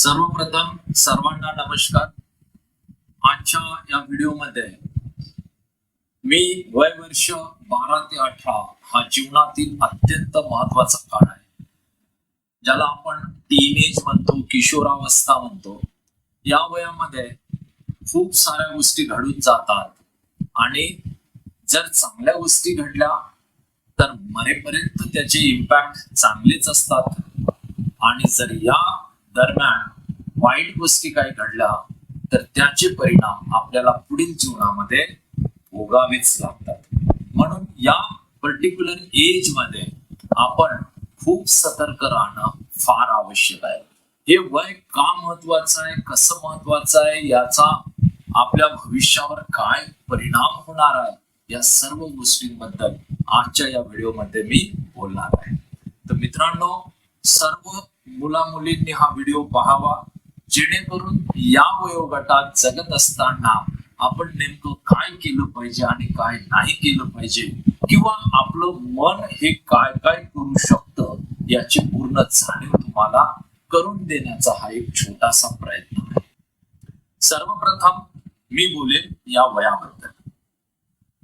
सर्वप्रथम सर्वांना नमस्कार. आजच्या या व्हिडिओमध्ये मी वय वर्ष बारा ते अठरा हा जीवनातील अत्यंत महत्त्वाचा काळ आहे. ज्याला आपण टीनेज म्हणतो किशोरावस्था म्हणतो. या वयामध्ये खूप साऱ्या गोष्टी घडून जातात. आणि जर चांगल्या गोष्टी घडल्या तर मरेपर्यंत त्याचे इम्पॅक्ट चांगलेच असतात. आणि जर या दरम्यान वाईट गोष्टी काही घडल्या तर त्याचे परिणाम आपल्याला पुढील जीवनामध्ये भोगावेच लागतात. म्हणून या पर्टिक्युलर एजमध्ये आपण खूप सतर्क राहणं फार आवश्यक आहे. हे वय का महत्वाचं आहे कसं महत्वाचं आहे याचा आपल्या भविष्यावर काय परिणाम होणार आहे या सर्व गोष्टींबद्दल आजच्या या व्हिडिओमध्ये मी बोलणार आहे. तर मित्रांनो सर्व मुला मुलींनी हा व्हिडिओ पाहावा जेणेकरून या वयोगटात जगत असताना आपण नेमकं काय केलं पाहिजे आणि काय नाही केलं पाहिजे किंवा आपलं मन हे काय काय करू शकतं याची पूर्ण जाणीव तुम्हाला करून देण्याचा हा एक छोटासा प्रयत्न आहे. सर्वप्रथम मी बोलेन या वयाबद्दल.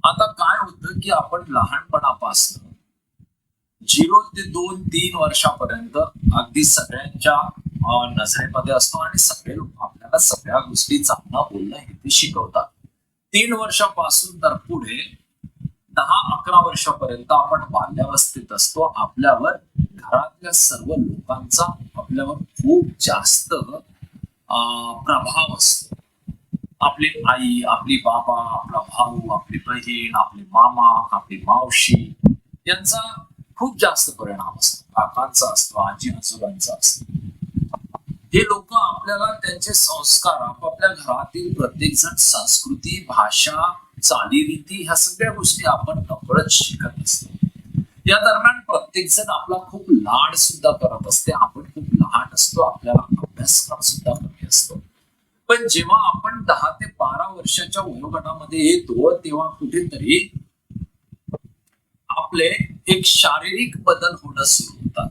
आता काय होतं की आपण लहानपणापासून झिरो ते दोन तीन वर्षापर्यंत अगदी सगळ्यांच्या नजरेमध्ये असतो आणि सगळे लोक आपल्याला सगळ्या गोष्टी चांगलं बोलणं हे ते शिकवतात. तीन वर्षापासून तर पुढे दहा अकरा वर्षापर्यंत आपण बाल्यावस्थेत असतो. आपल्यावर घरातल्या सर्व लोकांचा आपल्यावर खूप जास्त प्रभाव असतो. आपली आई आपली बाबा आपला भाऊ आपली बहीण आपले मामा आपली मावशी यांचा खूप जास्त परिणाम असतो. काकांचा असतो आजी आजोबांचा असतो. हे लोक आपल्याला त्यांचे संस्कार आपापल्या घरातील प्रत्येक जण संस्कृती भाषा चालीरीती ह्या सगळ्या गोष्टी आपण नकळत शिकत असतो. या दरम्यान प्रत्येक जण आपला खूप लाड सुद्धा करत असते. आपण खूप लहान असतो आपल्याला अभ्यासक्रम सुद्धा कमी असतो. पण जेव्हा आपण दहा ते बारा वर्षाच्या वयोगटामध्ये येतो तेव्हा कुठेतरी आपले एक शारीरिक बदल होणं सुरू होतात.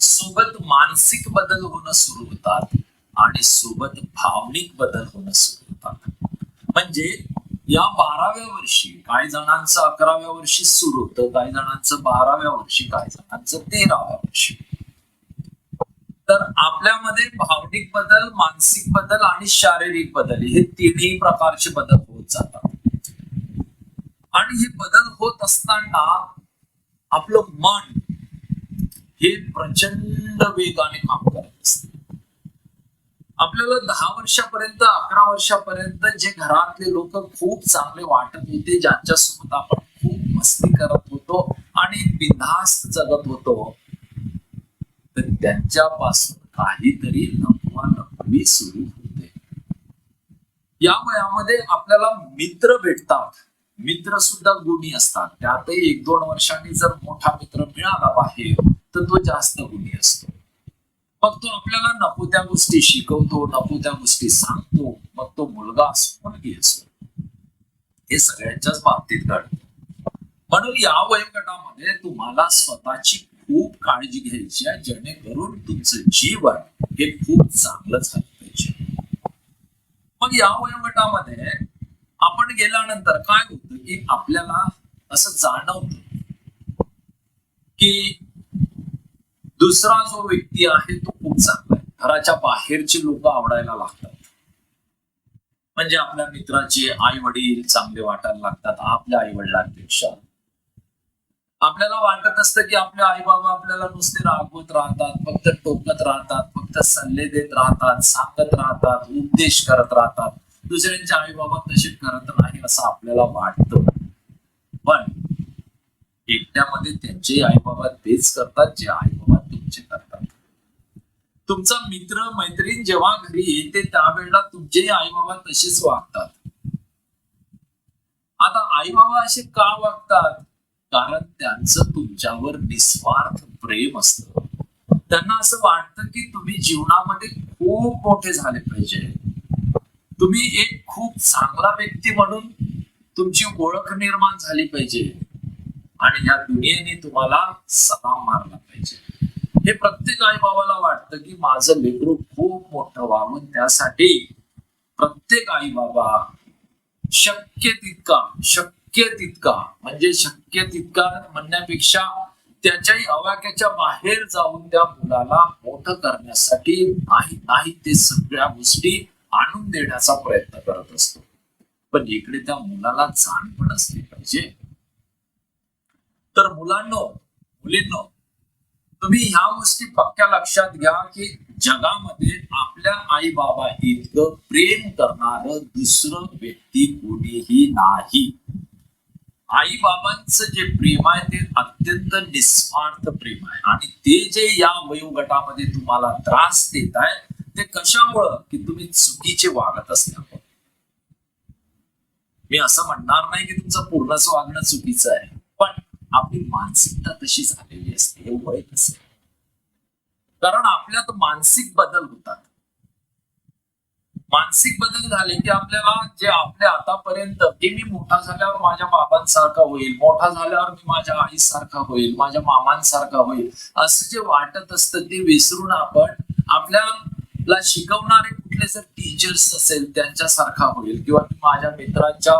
सोबत मानसिक बदल होणं सुरू होतात आणि सोबत भावनिक बदल होणं सुरू होतात. म्हणजे या बाराव्या वर्षी काही जणांचं अकराव्या वर्षी सुरू होतं काही जणांचं बाराव्या वर्षी काही जणांचं तेराव्या वर्षी. तर आपल्यामध्ये भावनिक बदल मानसिक बदल आणि शारीरिक बदल हे तिन्ही प्रकारचे बदल होत जातात. आणि हे बदल होत असताना आपलं मन हे प्रचंड वेगाने काम करत असते. आपल्याला दहा वर्षापर्यंत अकरा वर्षापर्यंत जे घरातले लोक खूप चांगले वाटत होते ज्यांच्यासोबत आपण खूप मस्ती करत होतो आणि बिनधास्त जगत होतो तर त्यांच्यापासून काहीतरी लपवा लपवी सुरू होते. या वयामध्ये आपल्याला मित्र भेटतात. मित्र सुद्धा गुणी असतात. त्यातही एक दोन वर्षांनी जर मोठा मित्र मिळाला बाहेर तर तो जास्त गुणी असतो. मग तो आपल्याला नको त्या गोष्टी शिकवतो नको त्या गोष्टी सांगतो. मग तो मुलगा असो मुलगी असो. हे सगळ्यांच्याच बाबतीत घडतं. म्हणून या वयोगटामध्ये तुम्हाला स्वतःची खूप काळजी घ्यायची आहे जेणेकरून तुमचं जीवन हे खूप चांगलं झालं पाहिजे मग या वयोगटामध्ये आपण गेल्यानंतर काय होतं की आपल्याला असं जाणवतं की दुसरा जो व्यक्ती आहे तो खूप चांगला आहे. घराच्या बाहेरची लोक आवडायला लागतात. म्हणजे आपल्या मित्राचे आई वडील चांगले वाटायला लागतात आपल्या आई वडिलांपेक्षा आपल्याला वाटत असतं की आपले आई बाबा आपल्याला नुसते रागवत राहतात फक्त टोकत राहतात फक्त सल्ले देत राहतात सांगत राहतात उपदेश करत राहतात. दुसऱ्यांचे आई बाबा तसे करत नाही असं आपल्याला वाटतं. पण एकट्यामध्ये त्यांचे आई बाबा तेच करतात जे आई बाबा तुमचे करतात. तुमचा मित्र मैत्रीण जेव्हा घरी येते त्यावेळेला तुमचे आई बाबा तसेच वागतात. आता आई बाबा असे का वागतात? कारण त्यांचं तुमच्यावर निस्वार्थ प्रेम असत. त्यांना असं वाटतं की तुम्ही जीवनामध्ये खूप मोठे झाले पाहिजे. तुम्ही एक खूप चांगला व्यक्ती म्हणून तुमची ओळख निर्माण झाली पाहिजे. आणि या दुनियेने तुम्हाला सलाम मारला पाहिजे. हे प्रत्येक आई बाबाला वाटतं की माझं लेकरू खूप मोठं व्हावं. त्यासाठी प्रत्येक आई बाबा शक्य तितका शक्य तितका म्हणजे शक्य तितका म्हणण्यापेक्षा त्याच्याही आवाक्याच्या बाहेर जाऊन त्या मुलाला मोठं करण्यासाठी नाही नाही ते सगळ्या गोष्टी आणून देण्याचा प्रयत्न करत असतो. पण इकडे त्या मुलाला जाण पण असली पाहिजे. तर मुलांनो मुलींनो तुम्ही ह्या गोष्टी पक्क्या लक्षात घ्या की जगामध्ये आपल्या आई बाबा इतकं प्रेम करणार दुसरं व्यक्ती कोणीही नाही. आई बाबांचं जे प्रेम आहे ते अत्यंत निस्वार्थ प्रेम आहे. आणि ते जे या वयोगटामध्ये तुम्हाला त्रास देत आहे ते कशामुळं की तुम्ही चुकीचे वागत असल्यामुळे? मी असं म्हणणार नाही की तुमचं पूर्णच वागणं चुकीचं आहे पण आपली मानसिकता तशी झालेली असते हे वय कसं कारण आपल्यात मानसिक बदल होतात. मानसिक बदल झाले की आपल्याला जे आपल्या आतापर्यंत की मी मोठा झाल्यावर माझ्या बाबांसारखा होईल मोठा झाल्यावर मी माझ्या आईसारखा होईल माझ्या मामांसारखा होईल असं जे वाटत असतं ते विसरून आपण आपल्या ला शिकवणारे कुठले जर टीचर्स असेल त्यांच्यासारखा होईल किंवा माझ्या मित्रांच्या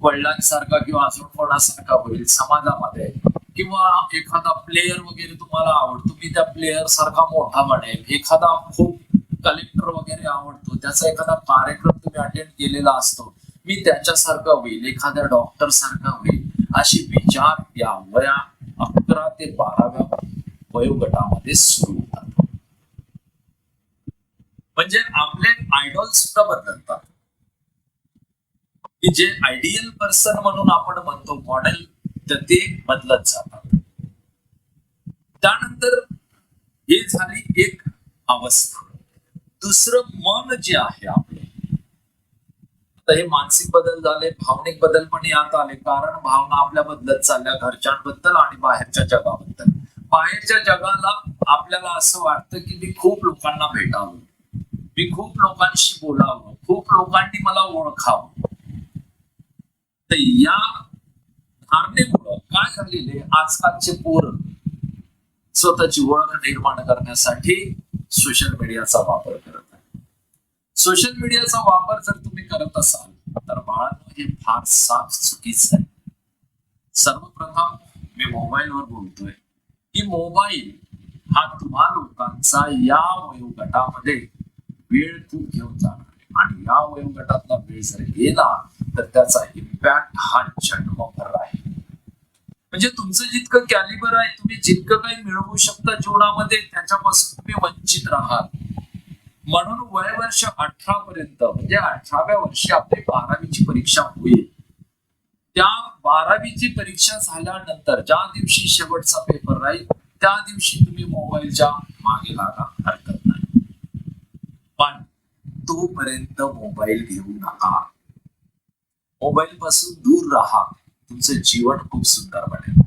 वडिलांसारखा किंवा अजून कोणासारखा होईल समाजामध्ये किंवा एखादा प्लेयर वगैरे तुम्हाला आवडतो मी त्या प्लेयर सारखा मोठा बनेल एखादा खूप कलेक्टर वगैरे आवडतो त्याचा एखादा कार्यक्रम तुम्ही अटेंड केलेला असतो मी त्याच्यासारखा होईल एखाद्या डॉक्टर सारखा होईल. अशी विचार या वया अकरा ते बाराव्या वयोगटामध्ये सुरू म्हणजे आपले आयडॉल सुद्धा बदलतात. की जे आयडियल पर्सन म्हणून आपण म्हणतो मॉडेल तर ते बदलत जातात. त्यानंतर हे झाली एक अवस्था. दुसरं मन जे आहे आपलं. आता हे मानसिक बदल झाले भावनिक बदल पण यात आले. कारण भावना आपल्या बदलत चालल्या घरच्यांबद्दल आणि बाहेरच्या जगाबद्दल. बाहेरच्या जगाला आपल्याला असं वाटतं की मी खूप लोकांना भेटावं. मी खूप लोकांशी बोलावं खूप लोकांनी मला ओळखावं तर या धारणेमुळं काय झालेले आजकालचे पोर स्वतःची ओळख निर्माण करण्यासाठी सोशल मीडियाचा वापर करत आहे सोशल मीडियाचा वापर जर तुम्ही करत असाल तर बाळांनो हे फार साफ चुकीचं आहे. सर्वप्रथम मी मोबाईलवर बोलतोय. की मोबाईल हा तुम्हा लोकांचा या वयोगटामध्ये वेळ खूप घेऊन जाणार आणि या वयोगटातला वेळ जर गेला तर त्याचा इम्पॅक्ट हा जन्मभर आहे म्हणजे तुमचं जितकं कॅलिबर आहे तुम्ही जितकं काही मिळवू शकता जीवनामध्ये त्याच्यापासून तुम्ही वंचित राहाल. म्हणून वय वर्ष अठरा पर्यंत म्हणजे अठराव्या वर्षी आपली बारावीची परीक्षा होईल. त्या बारावीची परीक्षा झाल्यानंतर ज्या दिवशी शेवटचा पेपर राहील त्या दिवशी तुम्ही मोबाईलच्या मागे लागा हरकत तोपर्यंत मोबाईल घेऊ नका. मोबाईल पासून दूर राहा. तुमचं जीवन खूप सुंदर बनेल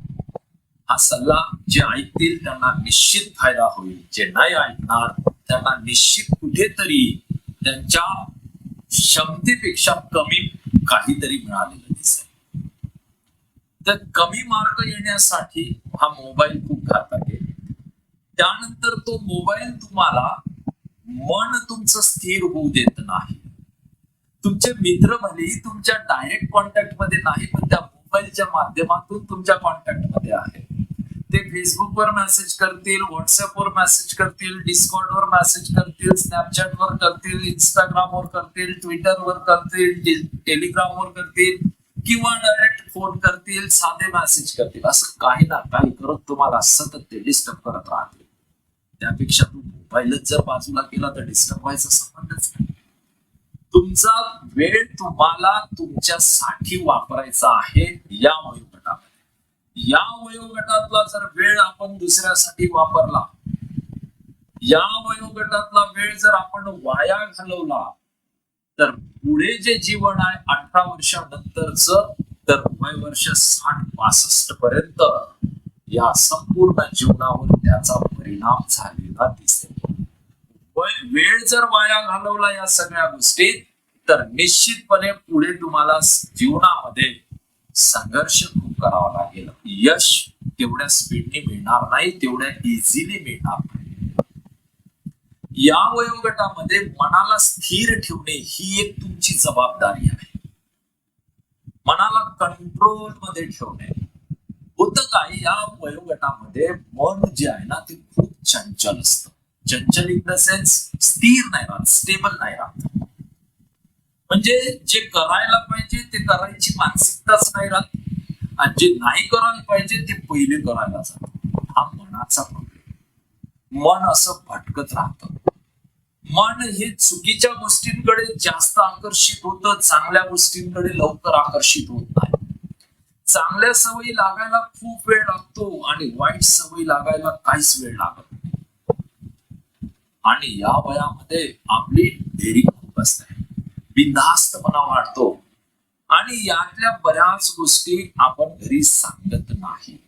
हा सल्ला जे ऐकतील त्यांना निश्चित फायदा होईल. जे नाही ऐकणार त्यांना निश्चित कुठेतरी त्यांच्या क्षमतेपेक्षा कमी काहीतरी मिळालेलं दिसेल. तर कमी मार्ग येण्यासाठी हा मोबाईल खूप घातक आहे. त्यानंतर तो मोबाईल तुम्हाला मन तुमचं स्थिर होऊ देत नाही. तुमचे मित्र भलेही तुमच्या डायरेक्ट कॉन्टॅक्टमध्ये नाही पण त्या मोबाईलच्या माध्यमातून तुमच्या कॉन्टॅक्टमध्ये आहे. ते फेसबुकवर मेसेज करतील व्हॉट्सअपवर मेसेज करतील डिस्कॉर्डवर मेसेज करतील स्नॅपचॅटवर करतील इंस्टाग्रामवर करतील ट्विटरवर करतील टेलिग्रामवर करतील किंवा डायरेक्ट फोन करतील साधे मेसेज करतील. असं काही ना काही करत तुम्हाला सतत ते डिस्टर्ब करत राहतील. त्यापेक्षा तू मोबाईलच जर बाजूला केला तर डिस्टर्ब व्हायचा संबंधच नाही. तुमचा वेळ तुम्हाला तुमच्यासाठी वापरायचा आहे या वयोगटामध्ये. या वयोगटातला जर वेळ आपण दुसऱ्यासाठी वापरला या वयोगटातला वेळ जर आपण वाया घालवला तर पुढे जे जीवन आहे अठरा वर्षानंतरच तर वय वर्ष साठ पासष्ट पर्यंत या संपूर्ण जीवनावर त्याचा परिणाम झालेला दिसतो. वेळ जर वाया घालवला या सगळ्या गोष्टीत तर निश्चितपणे पुढे तुम्हाला जीवनामध्ये संघर्ष खूप करावा लागेल. यश तेवढ्या स्पीडने मिळणार नाही तेवढ्या इझिली मिळणार नाही. या वयोगटामध्ये मनाला स्थिर ठेवणे ही एक तुमची जबाबदारी आहे. मनाला कंट्रोलमध्ये ठेवणे. होत काय या वयोगटामध्ये मन जे आहे ना ते खूप चंचल असतं. चंचल इन द सेन्स स्थिर नाही राहत स्टेबल नाही राहत. म्हणजे जे करायला पाहिजे ते करायची मानसिकताच नाही राहत. आणि जे नाही करायला पाहिजे ते पहिले करायला जात हा मनाचा प्रॉब्लेम मन असं भटकत राहत. मन हे चुकीच्या गोष्टींकडे जास्त आकर्षित होतं चांगल्या गोष्टींकडे लवकर आकर्षित होत नाही. चांगल्या सवयी लागायला खूप वेळ लागतो आणि वाईट सवयी लागायला काहीच वेळ लागत नाही. आणि या वयामध्ये आपली डेअरिंग खूप असते. बिनधास्तपणा वाढतो. आणि यातल्या बऱ्याच गोष्टी आपण घरी सांगत नाही.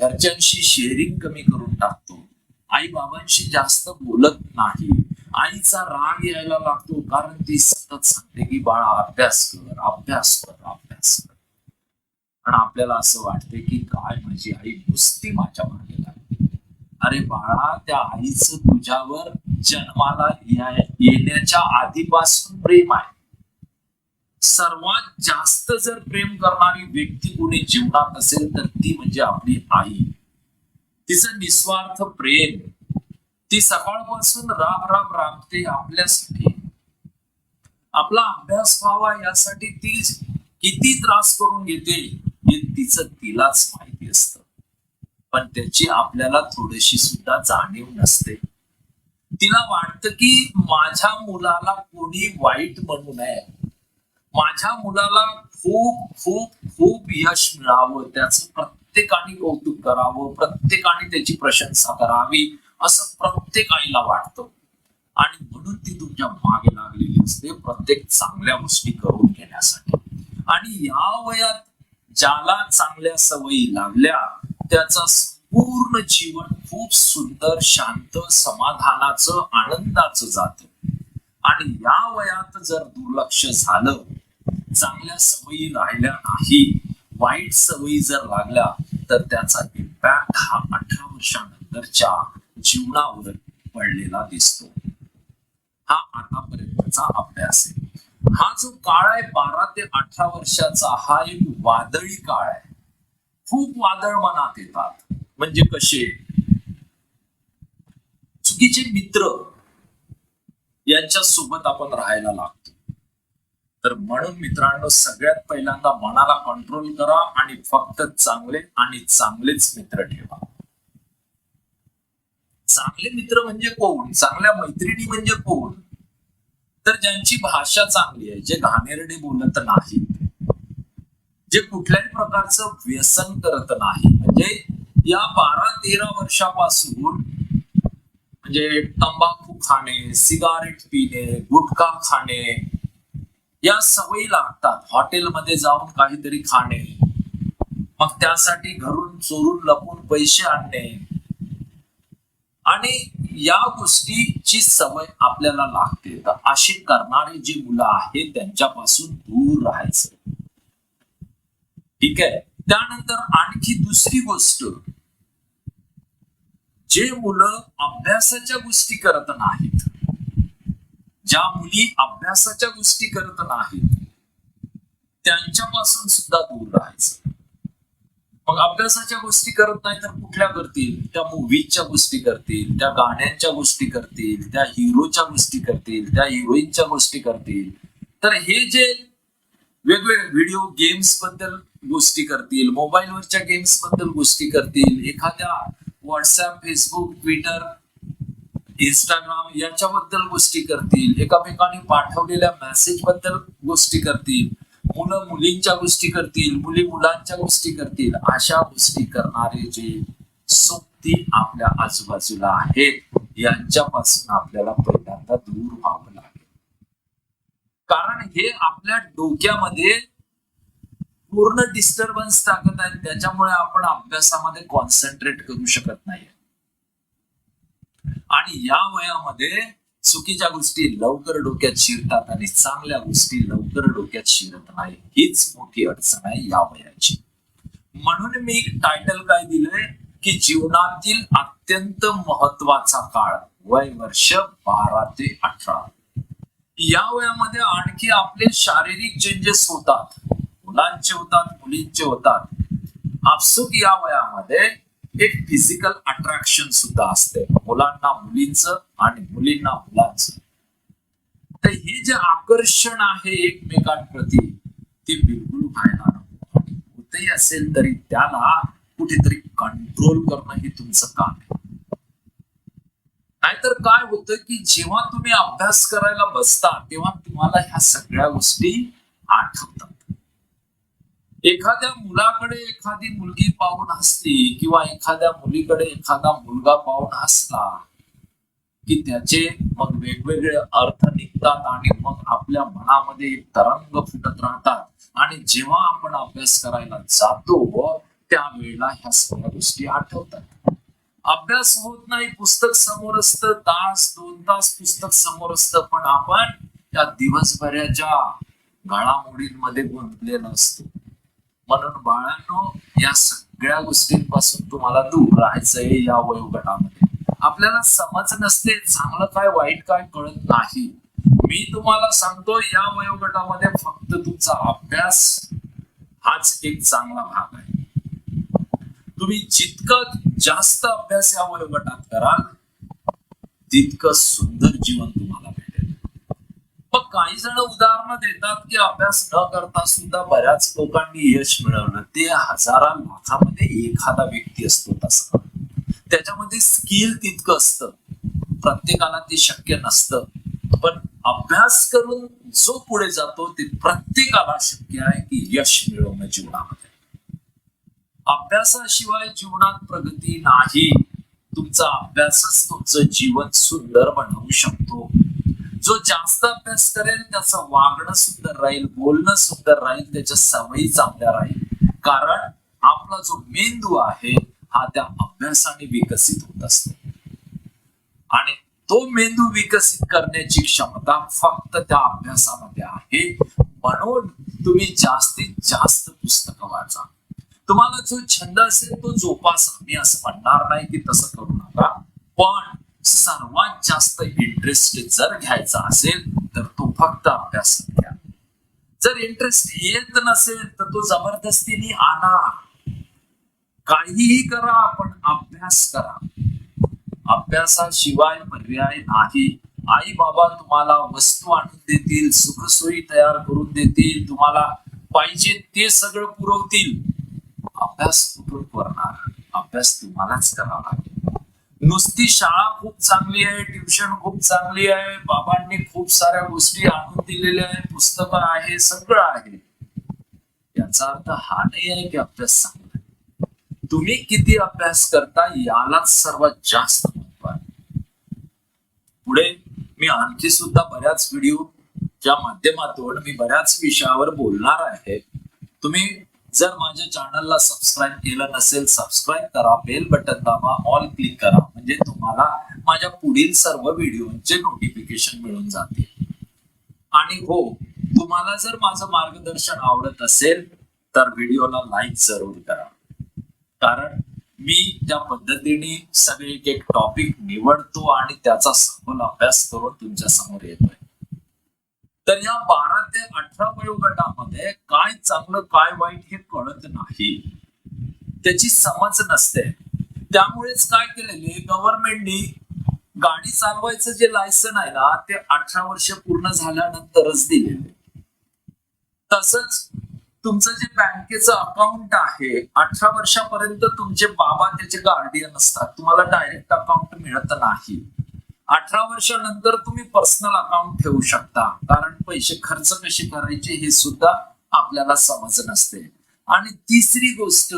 घरच्यांशी शेअरिंग कमी करून टाकतो. आई बाबांशी जास्त बोलत नाही. आईचा राग यायला लागतो कारण ती सतत सांगते की बाळा अभ्यास कर अभ्यास कर अभ्यास कर. आणि आपल्याला असं वाटते की काय माझी आई नुसती माझ्या मागे लागते अरे बाळा त्या आईचं तुझ्यावर जन्माला येण्याच्या आधीपासून प्रेम आहे. सर्वात जास्त जर प्रेम करणारी व्यक्ती कोणी जीवनात असेल तर ती म्हणजे आपली आई. तिचं निस्वार्थ प्रेम. ती सकाळपासून राब राब राबते आपल्यासाठी. आपला अभ्यास व्हावा यासाठी ती किती त्रास करून घेते हे तिचं तिलाच माहिती असतं. पण त्याची आपल्याला थोडीशी सुद्धा जाणीव नसते. तिला वाटतं की माझ्या मुलाला कोणी वाईट म्हणू नये. माझ्या मुलाला खूप खूप खूप यश मिळावं त्याचं प्रत्येकाने कौतुक करावं प्रत्येकाने त्याची प्रशंसा करावी असं प्रत्येक आईला वाटतं. आणि म्हणून ती तुमच्या मागे लागलेली असते प्रत्येक चांगल्या गोष्टी करून घेण्यासाठी. आणि या वयात ज्याला चांगल्या सवयी लागल्या त्याचा पूर्ण जीवन खूप सुंदर शांत समाधानाचं आनंदाचं जात. आणि या वयात जर दुर्लक्ष झालं चांगल्या सवयी राहिल्या नाही वाईट सवयी जर लागल्या तर त्याचा इम्पॅक्ट हा अठरा वर्षानंतरच्या जीवनावर पडलेला दिसतो. हा आतापर्यंतचा अभ्यास आहे. हा जो काळ आहे बारा ते अठरा वर्षाचा हा एक वादळी काळ आहे. खूप वादळ मनात येतात. म्हणजे कसे? चुकीचे मित्र यांच्या सोबत आपण राहायला लागतो. तर म्हणून मित्रांनो सगळ्यात पहिल्यांदा मनाला कंट्रोल करा आणि फक्त चांगले आणि चांगलेच मित्र ठेवा. चांगले मित्र म्हणजे कोण? चांगल्या मैत्रिणी म्हणजे कोण? तर ज्यांची भाषा चांगली आहे जे घाणेरडे बोलत नाहीत. जे कुठल्याही प्रकारचं व्यसन करत नाही. म्हणजे या बारा तेरा वर्षापासून म्हणजे तंबाखू खाणे सिगारेट पिणे गुटखा खाणे या सवयी लागतात. हॉटेलमध्ये जाऊन काहीतरी खाणे मग त्यासाठी घरून चोरून लपून पैसे आणणे. आणि या गोष्टीची सवय आपल्याला लागते. तर अशी करणारी जी मुलं आहेत त्यांच्यापासून दूर राहायचं. ठीक आहे? त्यानंतर आणखी दुसरी गोष्ट जे मुलं अभ्यासाच्या गोष्टी करत नाहीत ज्या मुली अभ्यासाच्या गोष्टी करत नाहीत त्यांच्यापासून सुद्धा दूर राहायचं. मग अभ्यासाच्या गोष्टी करत नाही तर कुठल्या करतील? त्या मूवीजच्या गोष्टी करतील त्या गाण्यांच्या गोष्टी करतील त्या हिरोच्या गोष्टी करतील त्या हिरोईनच्या गोष्टी करतील. तर हे जे वेगवेगळे व्हिडिओ गेम्सबद्दल गोष्टी करतील. मोबाईलवरच्या गेम्सबद्दल गोष्टी करतील. एखाद्या व्हॉट्सअप फेसबुक ट्विटर इंस्टाग्राम याच्याबद्दल गोष्टी करतील. एकामेकांनी पाठवलेल्या मेसेजबद्दल गोष्टी करतील. मुलं मुलींच्या गोष्टी करतील. मुली मुलांच्या गोष्टी करतील. अशा गोष्टी करणारे जे सोबती आपल्या आजूबाजूला आहेत यांच्यापासून आपल्याला पहिल्यांदा दूर व्हावं लागेल. कारण हे आपल्या डोक्यामध्ये पूर्ण डिस्टर्बन्स टाकत आहेत त्याच्यामुळे आपण अभ्यासामध्ये कॉन्सन्ट्रेट करू शकत नाही आणि या वयामध्ये चुकीच्या गोष्टी लवकर डोक्यात शिरतात आणि चांगल्या गोष्टी लवकर डोक्यात शिरत नाही. हीच मोठी अडचण आहे या वयाची. म्हणून मी टायटल काय दिलंय? की जीवनातील अत्यंत महत्त्वाचा काळ वय वर्ष बारा ते अठरा. या वयामध्ये आणखी आपले शारीरिक चेंजेस होतात. मुलांचे होतात मुलींचे होतात. आपसुक या वयामध्ये एक फिजिकल अट्रॅक्शन सुद्धा असते. मुलांना मुलींच आणि मुलींना मुलांच. तर हे जे आकर्षण आहे एकमेकांप्रती ते बिलकुल व्हायला होतही असेल तरी त्याला कुठेतरी कंट्रोल करणं हे तुमचं काम आहे. नाहीतर काय होतं की जेव्हा तुम्ही अभ्यास करायला बसता तेव्हा तुम्हाला ह्या सगळ्या गोष्टी आठवतात. एखाद्या मुलाकडे एखादी मुलगी पाहून हसली किंवा एखाद्या मुलीकडे एखादा मुलगा पाहून हसला की त्याचे मग वेगवेगळे अर्थ निघतात आणि मग आपल्या मनामध्ये एक तरंग फुटत राहतात. आणि जेव्हा आपण अभ्यास करायला जातो त्यावेळेला ह्या सगळ्या गोष्टी आठवतात. अभ्यास होत नाही पुस्तक समोर असतं तास दोन तास पुस्तक समोर असतं पण आपण त्या दिवसभराच्या घडामोडींमध्ये गुंतलेलो असतो. म्हणून बाळांनो या सगळ्या गोष्टींपासून तुम्हाला दूर राहायचंय या वयोगटामध्ये. आपल्याला समज नसते चांगलं काय वाईट काय कळत नाही. मी तुम्हाला सांगतो या वयोगटामध्ये फक्त तुमचा अभ्यास हाच एक चांगला भाग आहे. तुम्ही जितकं जास्त अभ्यास या वयोगटात कराल तितकं सुंदर जीवन मग काही जण उदाहरणं देतात की अभ्यास न करता सुद्धा बऱ्याच लोकांनी यश मिळवलं. ते हजारा लाखामध्ये एखादा व्यक्ती असतो तसा. त्याच्यामध्ये स्किल तितकं असतं. प्रत्येकाला ते शक्य नसतं. पण अभ्यास करून जो पुढे जातो ते प्रत्येकाला शक्य आहे की यश मिळवणं जीवनामध्ये. अभ्यासाशिवाय जीवनात प्रगती नाही. तुमचा अभ्यासच तुमचं जीवन सुंदर बनवू शकतो. जो जास्त अभ्यास करेल त्याचं वागणं सुंदर राहील बोलणं सुंदर राहील त्याच्या सवयी चांगल्या राहील. कारण आपला जो मेंदू आहे हा त्या अभ्यासाने विकसित होत असतो. आणि तो मेंदू विकसित करण्याची क्षमता फक्त त्या अभ्यासामध्ये आहे. म्हणून तुम्ही जास्तीत जास्त पुस्तकं वाचा. तुम्हाला जो छंद असेल तो जोपासा. मी असं म्हणणार नाही की तसं करू नका. पण सर्वात जास्त इंटरेस्ट जर घ्यायचा असेल तर तो फक्त अभ्यासात घ्या. जर इंटरेस्ट येत नसेल तर तो जबरदस्तीने आणा. काहीही करा पण अभ्यास करा. अभ्यासाशिवाय पर्याय नाही. आई बाबा तुम्हाला वस्तू आणून देतील सुखसोयी तयार करून देतील तुम्हाला पाहिजे ते सगळं पुरवतील. अभ्यास कुठून करणार? अभ्यास तुम्हालाच करावा लागेल. नुसती शाळा खूप चांगली आहे ट्युशन खूप चांगली आहे बाबांनी खूप साऱ्या गोष्टी आणून दिलेल्या आहे पुस्तकं आहे सगळं आहे. याचा अर्थ हा नाही आहे की अभ्यास चांगला तुम्ही किती अभ्यास करता यालाच सर्वात जास्त महत्त्व आहे. पुढे मी आणखी सुद्धा बऱ्याच व्हिडिओच्या माध्यमातून मी बऱ्याच विषयावर बोलणार आहे. तुम्ही जर माझ्या चॅनलला सबस्क्राईब केलं नसेल सबस्क्राईब करा बेल बटन दाबा ऑल क्लिक करा. म्हणजे तुम्हाला माझ्या पुढील सर्व व्हिडिओचे नोटिफिकेशन मिळून जाते आणि हो तुम्हाला जर माझं मार्गदर्शन आवडत असेल तर व्हिडिओला लाईक जरूर करा. कारण मी त्या पद्धतीने सगळे एक एक टॉपिक निवडतो आणि त्याचा सखोल अभ्यास करून तुमच्यासमोर येतोय. तर या बारा ते अठरा वयोगटामध्ये काय चांगलं काय वाईट हे कळत नाही. त्याची समज नसते. त्यामुळेच काय केलेले गव्हर्नमेंटनी गाडी चालवायचं जे लायसन आहे ना ते अठरा वर्ष पूर्ण झाल्यानंतरच दिलेले तसंच तुमचं जे बँकेचं अकाउंट आहे अठरा वर्षापर्यंत तुमचे बाबा त्याचे गार्डियन असतात. तुम्हाला डायरेक्ट अकाउंट मिळत नाही. अठरा वर्षानंतर तुम्ही पर्सनल अकाउंट ठेवू शकता. कारण पैसे खर्च कसे करायचे हे सुद्धा आपल्याला समज नसते. आणि तिसरी गोष्ट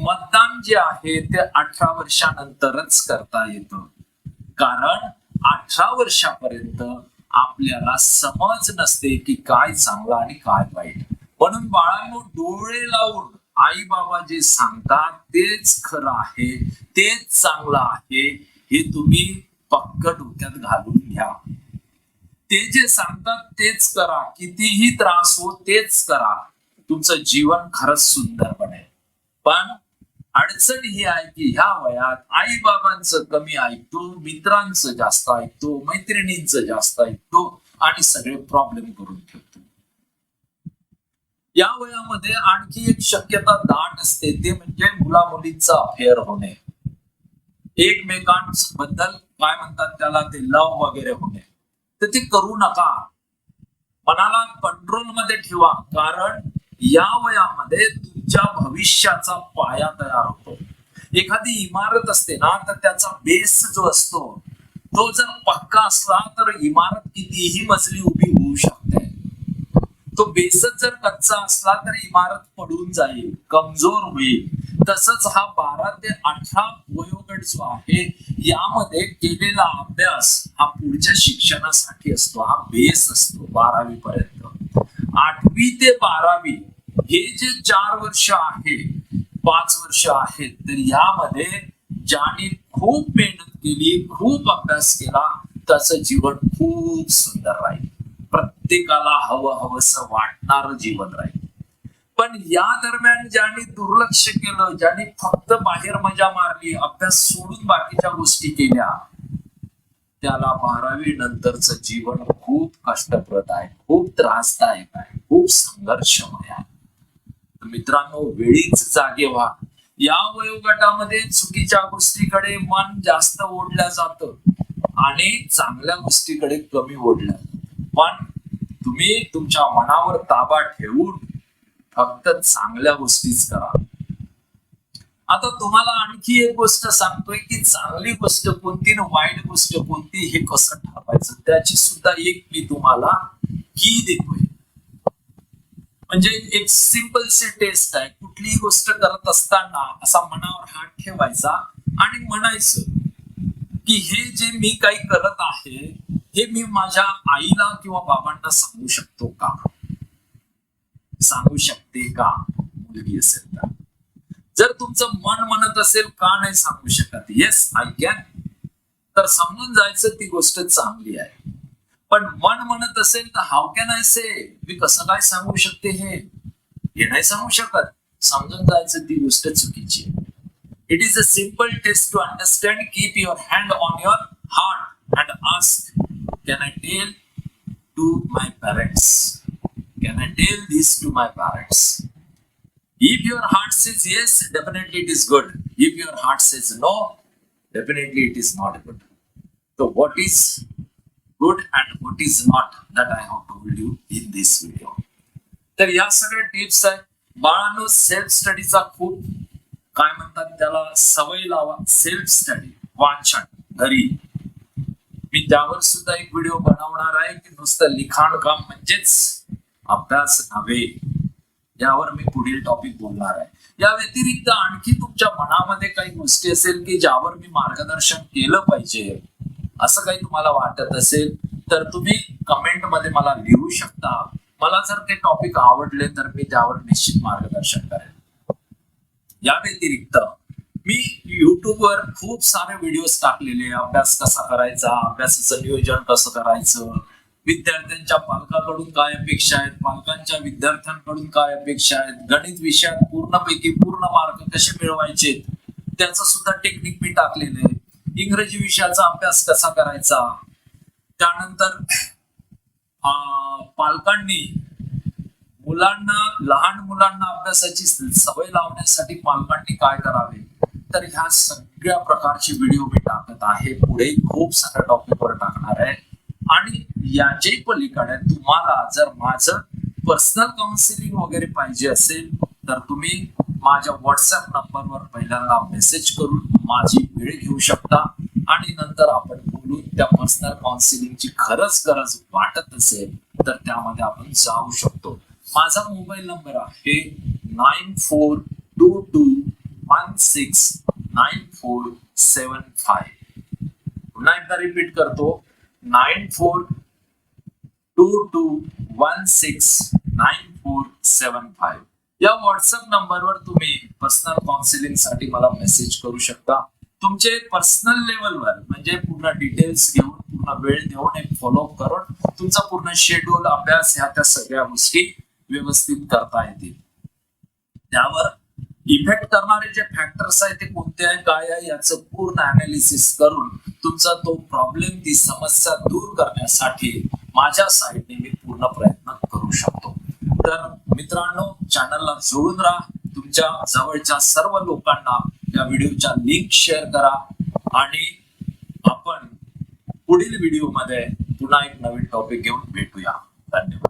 मतदान जे आहे ते अठरा वर्षानंतरच करता येतं. कारण अठरा वर्षापर्यंत आपल्याला समज नसते की काय चांगलं आणि काय वाईट. म्हणून बाळांनो डोळे लावून आई बाबा जे सांगतात तेच खरं आहे तेच चांगलं आहे हे तुम्ही पक्क डोक्यात घालून घ्या. ते जे सांगतात तेच करा. कितीही त्रास हो तेच करा. तुमचं जीवन खरंच सुंदर बनेल. पण अडचण ही आहे की ह्या वयात आई बाबांचं कमी ऐकतो मित्रांचं जास्त ऐकतो मैत्रिणींचं जास्त ऐकतो आणि सगळे प्रॉब्लेम करून ठेवतो. या वयामध्ये आणखी एक शक्यता दाट असते. ते म्हणजे मुला मुलींचा अफेअर होणे. एकमेकांबद्दल काय म्हणतात त्याला? ते लव वगैरे होणे. तर ते करू नका. मनाला कंट्रोलमध्ये ठेवा. कारण या वयामध्ये तुमच्या भविष्याचा पाया तयार होतो. एखादी इमारत असते ना तर त्याचा बेस जो असतो तो जर पक्का असला तर इमारत कितीही मजली उभी होऊ शकते. तो बेसच जर कच्चा असला तर इमारत पडून जाईल कमजोर होईल. तसंच हा बारा ते अठरा वयोगट जो आहे यामध्ये केलेला अभ्यास हा पुढच्या शिक्षणासाठी असतो. हा बेस असतो बारावी पर्यंत आठवी ते बारावी हे जे चार वर्ष आहे पाच वर्ष आहेत तर यामध्ये ज्याने खूप मेहनत केली खूप अभ्यास केला त्याचं जीवन खूप सुंदर राहील. प्रत्येकाला हवं हवंसं वाटणार जीवन राहील. पण या दरम्यान ज्यांनी दुर्लक्ष केलं ज्यांनी फक्त बाहेर मजा मारली अभ्यास सोडून बाकीच्या गोष्टी केल्या त्याला बारावी नंतरच जीवन खूप कष्टप्रद आहे खूप त्रासदायक आहे खूप संघर्षमय आहे. मित्रांनो वेळीच जागे व्हा. या वयोगटामध्ये चुकीच्या गोष्टीकडे मन जास्त ओढल्या जात आणि चांगल्या गोष्टीकडे कमी ओढल्या पण तुम्ही तुमच्या मनावर ताबा ठेवून फक्त चांगल्या गोष्टीच करा. आता तुम्हाला आणखी एक गोष्ट सांगतोय की चांगली गोष्ट कोणती आणि वाईट गोष्ट कोणती हे कसं ठरवायचं? त्याची सुद्धा एक मी तुम्हाला की देतोय. म्हणजे एक सिंपलशी टेस्ट आहे. कुठलीही गोष्ट करत असताना असा मनावर हात ठेवायचा आणि म्हणायचं की हे जे मी काही करत आहे हे मी माझ्या आईला किंवा बाबांना सांगू शकतो का? सांगू शकते का? मुलगी असेल तर. जर तुमचं मन म्हणत असेल का नाही सांगू शकत? येस आय कॅन तर समजून जायचं ती गोष्ट चांगली आहे. पण मन म्हणत असेल तर हाव कॅन आय से मी कसं काय सांगू शकते हे? हे नाही सांगू शकत. समजून जायचं ती गोष्ट चुकीची आहे. It is a simple test to understand keep your hand on your heart and ask can I tell to my parents Can I tell this to my parents If your heart says yes, definitely it is good. If your heart says no, definitely it is not good. So, what is good and what is not that I have told you in this video. तर या सगळ्या tips आहेत बाळांनो self स्टडीचा खूप काय म्हणतात त्याला सवय लावा सेल्फ स्टडी वाचन घरी मी त्यावर सुद्धा एक व्हिडिओ बनवणार आहे की नुसतं लिखाण काम म्हणजेच अभ्यास नव्हे. यावर मी पुढील टॉपिक बोलणार आहे. या व्यतिरिक्त आणखी तुमच्या मनामध्ये काही गोष्टी असेल की ज्यावर मी मार्गदर्शन केलं पाहिजे असं काही तुम्हाला वाटत असेल तर तुम्ही कमेंटमध्ये मला लिहू शकता. मला जर ते टॉपिक आवडले तर मी त्यावर निश्चित मार्गदर्शन करेन. या व्यतिरिक्त मी युट्यूबवर खूप सारे व्हिडिओज टाकलेले. अभ्यास कसा करायचा? अभ्यासाचं नियोजन कसं करायचं? विद्यार्थ्यांच्या पालकाकडून काय अपेक्षा आहेत? पालकांच्या विद्यार्थ्यांकडून काय अपेक्षा आहेत? गणित विषयात पूर्णपैकी पूर्ण मार्क कसे मिळवायचे? त्याचं सुद्धा टेक्निक मी टाकलेलं आहे. इंग्रजी विषयाचा अभ्यास कसा करायचा? त्यानंतर अं, पालकांनी मुलांना लहान मुलांना अभ्यासाची सवय लावण्यासाठी पालकांनी काय करावे? तर ह्या सगळ्या प्रकारचे व्हिडिओ मी टाकत आहे. पुढे खूप साऱ्या टॉपिकवर टाकणार आहे. आणि याच्याही पलीकडे तुम्हाला जर माझं पर्सनल काउन्सिलिंग वगैरे पाहिजे असेल तर तुम्ही माझ्या व्हॉट्सअप नंबरवर पहिल्यांदा मेसेज करून माझी वेळ घेऊ शकता. आणि नंतर आपण बोलून त्या पर्सनल काउन्सिलिंगची खरंच गरज वाटत असेल तर त्यामध्ये आपण जाऊ शकतो. माझा मोबाईल नंबर आहे nine four two two one six nine four seven five पुन्हा एकदा रिपीट करतो. Nine four two two one six nine four seven five या व्हॉट्सअप नंबरवर तुम्ही पर्सनल काउन्सिलिंगसाठी मला मेसेज करू शकता. तुमचे पर्सनल लेवलवर म्हणजे पूर्ण डिटेल्स घेऊन पूर्ण वेळ देऊन एक फॉलोअप करून तुमचा पूर्ण शेड्यूल अभ्यास ह्या त्या सगळ्या गोष्टी व्यवस्थित करता येतील. त्यावर इफेक्ट करणारे जे फॅक्टर्स आहेत ते कोणते आहे काय आहे याचं पूर्ण अनालिसिस करून तुमचा तो प्रॉब्लेम ती समस्या दूर करण्यासाठी माझ्या साईडने मी पूर्ण प्रयत्न करू शकतो. तर मित्रांनो चॅनलला जोडून राहा. तुमच्या जवळच्या सर्व लोकांना या व्हिडिओच्या लिंक शेअर करा. आणि आपण पुढील व्हिडिओमध्ये पुन्हा एक नवीन टॉपिक घेऊन भेटूया. धन्यवाद.